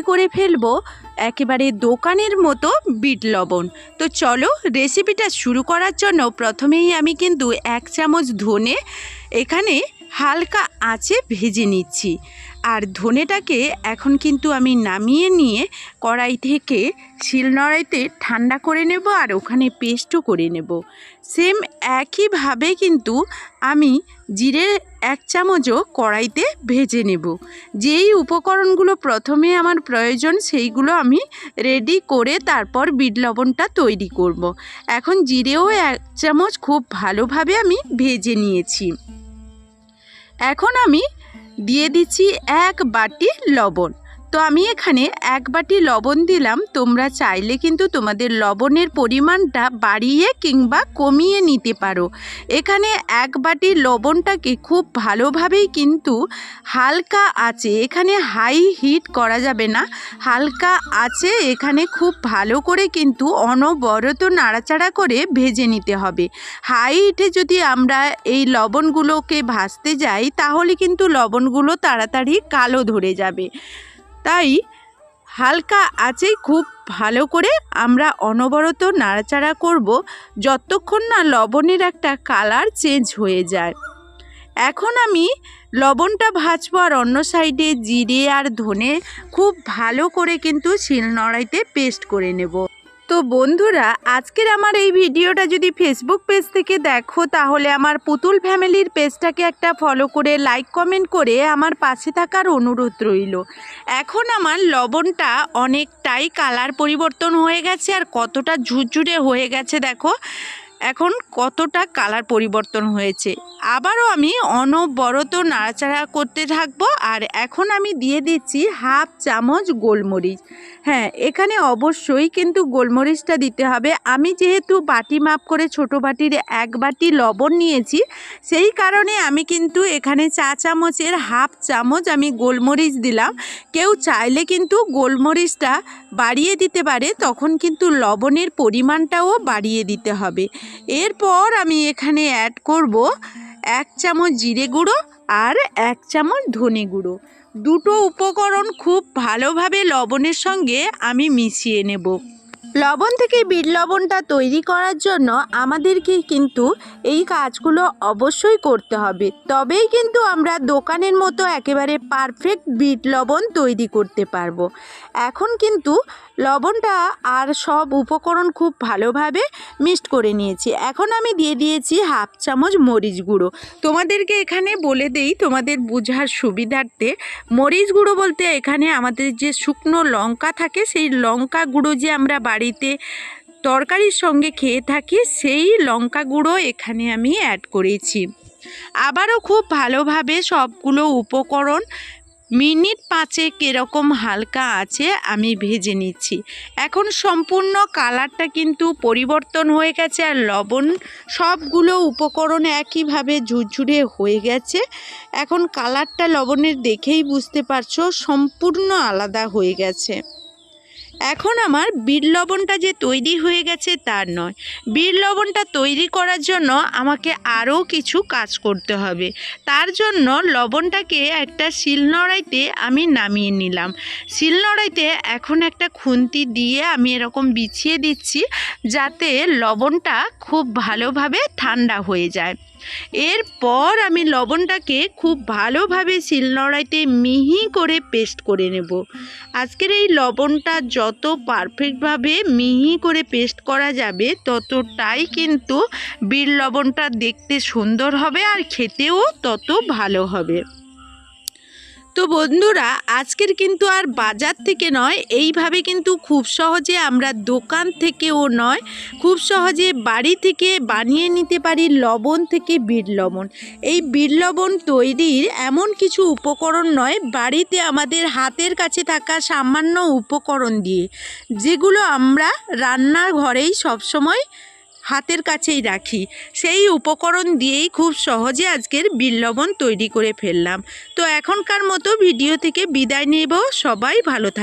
করে ফেলব, একেবারে দোকানের মতো বিট লবণ। তো চলো রেসিপিটা শুরু করার জন্য প্রথমেই আমি কিন্তু এক চামচ ধনে, এখানে হালকা আঁচে ভেজে নিচ্ছি। আর ধনেটাকে এখন কিন্তু আমি নামিয়ে নিয়ে কড়াই থেকে শিলনোড়াইতে ঠান্ডা করে নেব আর ওখানে পেস্টও করে নেব। সেম একইভাবে কিন্তু আমি জিরে এক চামচও কড়াইতে ভেজে নেব। যেই উপকরণগুলো প্রথমে আমার প্রয়োজন সেইগুলো আমি রেডি করে তারপর বিট লবণটা তৈরি করব। এখন জিরেও এক চামচ খুব ভালোভাবে আমি ভেজে নিয়েছি। এখন আমি দিয়ে দিচ্ছি এক বাটি লবণ। তো আমি এখানে এক বাটি লবণ দিলাম। তোমরা চাইলে কিন্তু তোমাদের লবণের পরিমাণটা বাড়িয়ে কিংবা কমিয়ে নিতে পারো। এখানে এক বাটি লবণটাকে খুব ভালোভাবেই কিন্তু হালকা আছে এখানে হাই হিট করা যাবে না। হালকা আছে এখানে খুব ভালো করে কিন্তু অনবরত নাড়াচাড়া করে ভেজে নিতে হবে। হাই হিটে যদি আমরা এই লবণগুলোকে ভাজতে যাই, তাহলে কিন্তু লবণগুলো তাড়াতাড়ি কালো ধরে যাবে। তাই হালকা আঁচেই খুব ভালো করে আমরা অনবরত নাড়াচাড়া করব যতক্ষণ না লবণের একটা কালার চেঞ্জ হয়ে যায়। এখন আমি লবণটা ভাজবো আর অন্য সাইডে জিরে আর ধনে খুব ভালো করে কিন্তু শিলনোড়াইতে পেস্ট করে নেব। তো বন্ধুরা, আজকের আমার এই ভিডিওটা যদি ফেসবুক পেজ থেকে দেখো, তাহলে আমার পুতুল ফ্যামিলির পেজটাকে একটা ফলো করে লাইক কমেন্ট করে আমার পাশে থাকার অনুরোধ রইল। এখন আমার লবণটা অনেকটাই কালার পরিবর্তন হয়ে গেছে আর কতটা ঝুরঝুরে হয়ে গেছে দেখো। এখন কতটা কালার পরিবর্তন হয়েছে? আবারও আমি অনবরত নাড়াচাড়া করতে থাকব আর এখন আমি দিয়ে দিচ্ছি হাফ চামচ গোলমরিচ। হ্যাঁ এখানে অবশ্যই কিন্তু গোলমরিচটা দিতে হবে। আমি যেহেতু বাটি মাপ করে ছোট বাটির এক বাটি লবণ নিয়েছি, সেই কারণে আমি কিন্তু এখানে চা চামচের হাফ চামচ আমি গোলমরিচ দিলাম। কেউ চাইলে কিন্তু গোলমরিচটা বাড়িয়ে দিতে পারে, তখন কিন্তু লবণের পরিমাণটাও বাড়িয়ে দিতে হবে। এরপর আমি এখানে অ্যাড করব এক চামচ জিরে গুঁড়ো আর এক চামচ ধনে গুঁড়ো। দুটো উপকরণ খুব ভালোভাবে লবণের সঙ্গে আমি মিশিয়ে নেব। লবণ থেকে বিট লবণটা তৈরি করার জন্য আমাদেরকে কিন্তু এই কাজগুলো অবশ্যই করতে হবে। তবেই কিন্তু আমরা দোকানের মতো একেবারে পারফেক্ট বিট লবণ তৈরি করতে পারব। এখন কিন্তু লবণটা আর সব উপকরণ খুব ভালোভাবে মিক্সড করে নিয়েছি। এখন আমি দিয়ে দিয়েছি হাফ চামচ মরিচ গুঁড়ো। তোমাদেরকে এখানে বলে দেই, তোমাদের বোঝার সুবিধার্থে মরিচ গুঁড়ো বলতে এখানে আমাদের যে শুকনো লঙ্কা থাকে, সেই লঙ্কা গুঁড়ো যে আমরা বাড়িতে তরকারির সঙ্গে খেয়ে থাকি, সেই লঙ্কা গুঁড়ো এখানে আমি অ্যাড করেছি। আবারও খুব ভালোভাবে সবগুলো উপকরণ মিনিট পাঁচে এরকম হালকা আছে আমি ভেজে নিচ্ছি। এখন সম্পূর্ণ কালারটা কিন্তু পরিবর্তন হয়ে গেছে আর লবণ সবগুলো উপকরণ একইভাবে ঝুরঝুরে হয়ে গেছে। এখন কালারটা লবণের দেখেই বুঝতে পারছ, সম্পূর্ণ আলাদা হয়ে গেছে। এখন আমার বিট লবণটা যে তৈরি হয়ে গেছে তার নয়। বিট লবণটা তৈরি করার জন্য আমাকে আরও কিছু কাজ করতে হবে। তার জন্য লবণটাকে একটা শিলনোড়াইতে আমি নামিয়ে নিলাম। শিলনোড়াইতে এখন একটা খুন্তি দিয়ে আমি এরকম বিছিয়ে দিচ্ছি যাতে লবণটা খুব ভালোভাবে ঠান্ডা হয়ে যায়। এরপর আমি লবণটাকে খুব ভালোভাবে শিলনোড়াইতে মিহি করে পেস্ট করে নেব। আজকের এই লবণটা যত পারফেক্টভাবে মিহি করে পেস্ট করা যাবে, ততটাই কিন্তু বীর লবণটা দেখতে সুন্দর হবে আর খেতেও তত ভালো হবে। তো বন্ধুরা, আজকের কিন্তু আর বাজার থেকে নয়, এইভাবে কিন্তু খুব সহজে আমরা দোকান থেকেও নয়, খুব সহজে বাড়ি থেকে বানিয়ে নিতে পারি লবণ থেকে বিট লবণ। এই বিট লবণ তৈরির এমন কিছু উপকরণ নয়, বাড়িতে আমাদের হাতের কাছে থাকা সামান্য উপকরণ দিয়ে, যেগুলো আমরা রান্নার ঘরেই সবসময় হাতের কাছেই রাখি। সেই উপকরণ দিয়েই খুব সহজে আজকের বিল লবণ তৈরি করে ফেললাম। তো এখনকার মতো ভিডিও থেকে বিদায় নেব। সবাই ভালো থাক